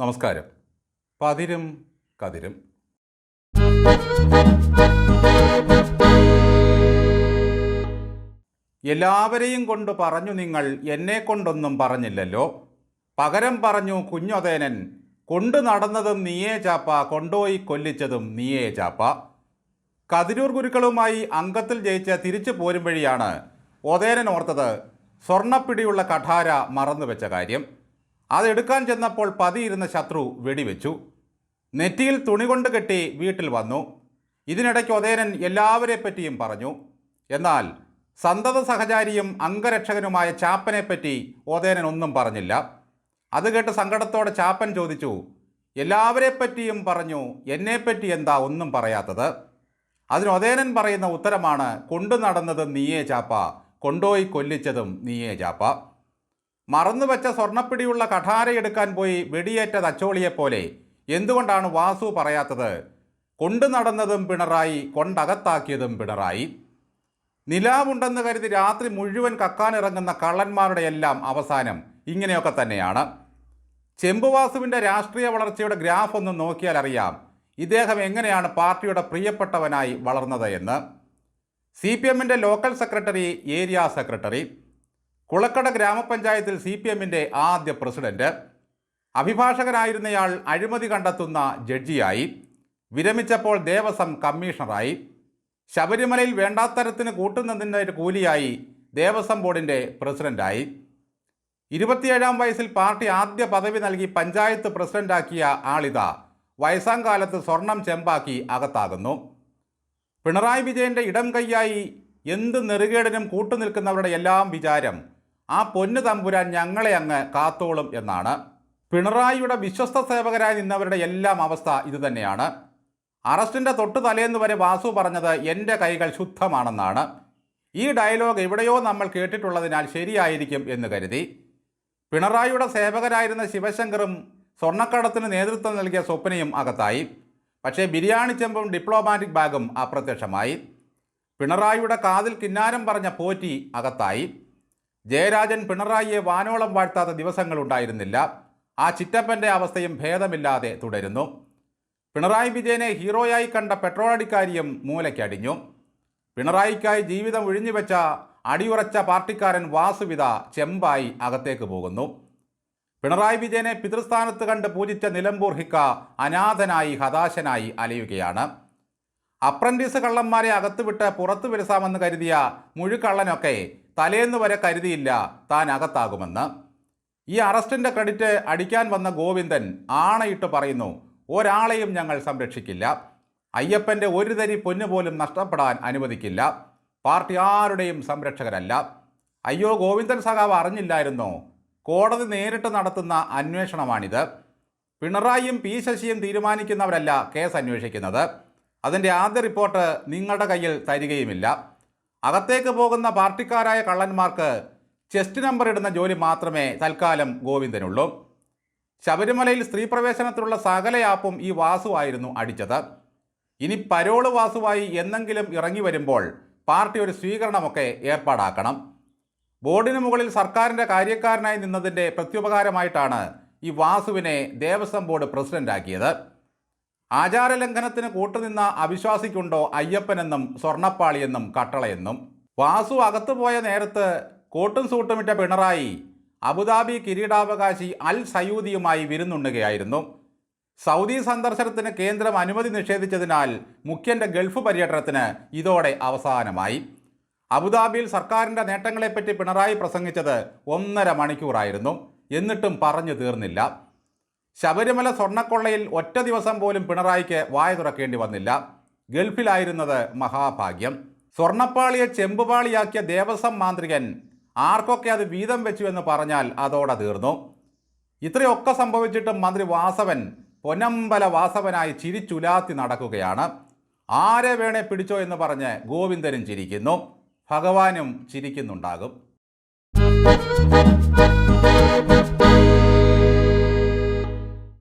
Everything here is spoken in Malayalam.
നമസ്കാരം. പതിരും കതിരും. എല്ലാവരെയും കൊണ്ട് പറഞ്ഞു നിങ്ങൾ എന്നെ കൊണ്ടൊന്നും പറഞ്ഞില്ലല്ലോ. പകരം പറഞ്ഞു കുഞ്ഞൊതേനൻ കൊണ്ടു നടന്നതും നീയേ ചാപ്പ കൊണ്ടുപോയി കൊല്ലിച്ചതും നീയേ ചാപ്പ. കതിരൂർ ഗുരുക്കളുമായി അംഗത്തിൽ ജയിച്ച് തിരിച്ചു പോരും വഴിയാണ് ഒതേനൻ ഓർത്തത് സ്വർണപ്പിടിയുള്ള കഠാര മറന്നുവെച്ച കാര്യം. അതെടുക്കാൻ ചെന്നപ്പോൾ പതിയിരുന്ന ശത്രു വെടിവെച്ചു. നെറ്റിയിൽ തുണി കൊണ്ട് കെട്ടി വീട്ടിൽ വന്നു. ഇതിനിടയ്ക്ക് ഒതേനൻ എല്ലാവരെ പറ്റിയും പറഞ്ഞു. എന്നാൽ സന്തത സഹചാരിയും അംഗരക്ഷകനുമായ ചാപ്പനെപ്പറ്റി ഒതേനൻ ഒന്നും പറഞ്ഞില്ല. അത് കേട്ട് സങ്കടത്തോടെ ചാപ്പൻ ചോദിച്ചു എല്ലാവരെ പറ്റിയും പറഞ്ഞു എന്നെപ്പറ്റി എന്താ ഒന്നും പറയാത്തത്? അതിന് ഒതേനൻ പറയുന്ന ഉത്തരമാണ് കൊണ്ടു നടന്നതും നീയേ ചാപ്പ കൊണ്ടുപോയി കൊല്ലിച്ചതും നീയേ ചാപ്പ. മറന്നുവെച്ച സ്വർണപ്പിടിയുള്ള കഠാരയെടുക്കാൻ പോയി വെടിയേറ്റ തച്ചോളിയെപ്പോലെ. എന്തുകൊണ്ടാണ് വാസു പറയാത്തത്? കൊണ്ടു നടന്നതും പിണറായി കൊണ്ടകത്താക്കിയതും പിണറായി. നിലാവുണ്ടെന്ന് കരുതി രാത്രി മുഴുവൻ കക്കാനിറങ്ങുന്ന കള്ളന്മാരുടെ എല്ലാം അവസാനം ഇങ്ങനെയൊക്കെ തന്നെയാണ്. ചെമ്പുവാസുവിന്റെ രാഷ്ട്രീയ വളർച്ചയുടെ ഗ്രാഫ് ഒന്ന് നോക്കിയാൽ അറിയാം. ഇദ്ദേഹം എങ്ങനെയാണ് പാർട്ടിയുടെ പ്രിയപ്പെട്ടവനായി വളർന്നത് എന്ന്. സി പി എമ്മിന്റെ local secretary area secretary. Kulakkada ഗ്രാമപഞ്ചായത്തിൽ സി പി എമ്മിന്റെ ആദ്യ പ്രസിഡന്റ്. അഭിഭാഷകനായിരുന്നയാൾ അഴിമതി കണ്ടെത്തുന്ന ജഡ്ജിയായി. വിരമിച്ചപ്പോൾ ദേവസ്വം കമ്മീഷണറായി. ശബരിമലയിൽ വേണ്ടാത്തരത്തിന് കൂട്ടുന്നതിന്റെ ഒരു കൂലിയായി ദേവസ്വം ബോർഡിന്റെ പ്രസിഡന്റായി ഇരുപത്തിയേഴാം വയസ്സിൽ പാർട്ടി ആദ്യ പദവി നൽകി പഞ്ചായത്ത് പ്രസിഡന്റാക്കിയ ആളിത വയസ്സാം കാലത്ത് സ്വർണം ചെമ്പാക്കി അകത്താകുന്നു. പിണറായി വിജയന്റെ ഇടം കൈയായി എന്ത് നെറുകേടിനും കൂട്ടുനിൽക്കുന്നവരുടെ എല്ലാം വിചാരം ആ പൊന്നു തമ്പുരാൻ ഞങ്ങളെ അങ്ങ് കാത്തോളും എന്നാണ്. പിണറായിയുടെ വിശ്വസ്ത സേവകരായി നിന്നവരുടെ എല്ലാം അവസ്ഥ ഇതുതന്നെയാണ് അറസ്റ്റിന്റെ തൊട്ടു തലേന്ന് വരെ വാസു പറഞ്ഞത് എന്റെ കൈകൾ ശുദ്ധമാണെന്നാണ്. ഈ ഡയലോഗ് എവിടെയോ നമ്മൾ കേട്ടിട്ടുള്ളതിനാൽ ശരിയായിരിക്കും എന്ന് കരുതി. പിണറായിയുടെ സേവകരായിരുന്ന ശിവശങ്കറും സ്വർണക്കടത്തിന് നേതൃത്വം നൽകിയ സ്വപ്നയും അകത്തായി. പക്ഷേ ബിരിയാണി ചെമ്പും ഡിപ്ലോമാറ്റിക് ബാഗും അപ്രത്യക്ഷമായി. പിണറായിയുടെ കാതിൽ കിന്നാരം പറഞ്ഞ പോറ്റി അകത്തായി. ജയരാജൻ പിണറായിയെ വാനോളം വാഴ്ത്താത്ത ദിവസങ്ങളുണ്ടായിരുന്നില്ല ആ ചിറ്റപ്പന്റെ അവസ്ഥയും ഭേദമില്ലാതെ തുടരുന്നു. പിണറായി വിജയനെ ഹീറോയായി കണ്ട പെട്രോൾ അടിക്കാരിയും മൂലയ്ക്കടിഞ്ഞു. പിണറായിക്കായി ജീവിതം ഒഴിഞ്ഞുവെച്ച അടിയുറച്ച പാർട്ടിക്കാരൻ വാസുവിത ചെമ്പായി അകത്തേക്ക് പോകുന്നു. പിണറായി വിജയനെ പിതൃസ്ഥാനത്ത് കണ്ട് പൂജിച്ച നിലമ്പൂർ ഹിക്ക അനാഥനായി ഹതാശനായി അലയുകയാണ്. അപ്രന്റീസ് കള്ളന്മാരെ അകത്തുവിട്ട് പുറത്തു വരുത്താമെന്ന് കരുതിയ മുഴുക്കള്ളനൊക്കെ തലേന്ന് വരെ കരുതിയില്ല താൻ അകത്താകുമെന്ന്. ഈ അറസ്റ്റിന്റെ ക്രെഡിറ്റ് അടിക്കാൻ വന്ന ഗോവിന്ദൻ ആണയിട്ട് പറയുന്നു ഒരാളെയും ഞങ്ങൾ സംരക്ഷിക്കില്ല. അയ്യപ്പന്റെ ഒരു തരി പൊന്നുപോലും നഷ്ടപ്പെടാൻ അനുവദിക്കില്ല. പാർട്ടി ആരുടെയും സംരക്ഷകരല്ല. അയ്യോ ഗോവിന്ദൻ സഖാവ് അറിഞ്ഞില്ലായിരുന്നോ? കോടതി നേരിട്ട് നടത്തുന്ന അന്വേഷണമാണിത്. പിണറായിയും പി ശശിയും തീരുമാനിക്കുന്നവരല്ല കേസ് അന്വേഷിക്കുന്നത്. അതിന്റെ ആദ്യ റിപ്പോർട്ട് നിങ്ങളുടെ കയ്യിൽ തരികയുമില്ല. അകത്തേക്ക് പോകുന്ന പാർട്ടിക്കാരായ കള്ളന്മാർക്ക് ചെസ്റ്റ് നമ്പർ ഇടുന്ന ജോലി മാത്രമേ തൽക്കാലം ഗോവിന്ദനുള്ളൂ. ശബരിമലയിൽ സ്ത്രീ പ്രവേശനത്തിലുള്ള സകല ആപ്പും ഈ വാസുവായിരുന്നു അടിച്ചത്. ഇനി പരോൾ വാസുവായി എന്നെങ്കിലും ഇറങ്ങി വരുമ്പോൾ പാർട്ടി ഒരു സ്വീകരണമൊക്കെ ഏർപ്പാടാക്കണം. ബോർഡിന് മുകളിൽ സർക്കാരിന്റെ കാര്യക്കാരനായി നിന്നതിന്റെ പ്രത്യുപകാരമായിട്ടാണ് ഈ വാസുവിനെ ദേവസ്വം ബോർഡ് പ്രസിഡന്റാക്കിയത്. ആചാരലംഘനത്തിന് കൂട്ടുനിന്ന അവിശ്വാസിക്കുണ്ടോ അയ്യപ്പനെന്നും സ്വർണപ്പാളിയെന്നും കട്ടളയെന്നും? വാസു അകത്തുപോയ നേരത്ത് കോട്ടും സൂട്ടുമിട്ട പിണറായി അബുദാബി കിരീടാവകാശി അൽ സയൂദിയുമായി വിരുന്നുണ്ണുകയായിരുന്നു. സൗദി സന്ദർശനത്തിന് കേന്ദ്രം അനുമതി നിഷേധിച്ചതിനാൽ മുഖ്യന്റെ ഗൾഫ് പര്യടനത്തിന് ഇതോടെ അവസാനമായി. അബുദാബിയിൽ സർക്കാരിന്റെ നേട്ടങ്ങളെപ്പറ്റി പിണറായി പ്രസംഗിച്ചത് ഒന്നര മണിക്കൂറായിരുന്നു. എന്നിട്ടും പറഞ്ഞു തീർന്നില്ല. ശബരിമല സ്വർണക്കൊള്ളയിൽ ഒറ്റ ദിവസം പോലും പിണറായിക്ക് വായ തുറക്കേണ്ടി വന്നില്ല. ഗൾഫിലായിരുന്നത് മഹാഭാഗ്യം. സ്വർണപ്പാളിയെ ചെമ്പുപാളിയാക്കിയ ദേവസ്വം മാന്ത്രികൻ ആർക്കൊക്കെ അത് വീതം വെച്ചു എന്ന് പറഞ്ഞാൽ അതോടെ തീർന്നു. ഇത്രയൊക്കെ സംഭവിച്ചിട്ടും മന്ത്രി വാസവൻ പൊന്നമ്പല വാസവനായി ചിരിച്ചുലാത്തി നടക്കുകയാണ്. ആരെ വേണേ പിടിച്ചോ എന്ന് പറഞ്ഞ് ഗോവിന്ദനും ചിരിക്കുന്നു. ഭഗവാനും ചിരിക്കുന്നുണ്ടാകും.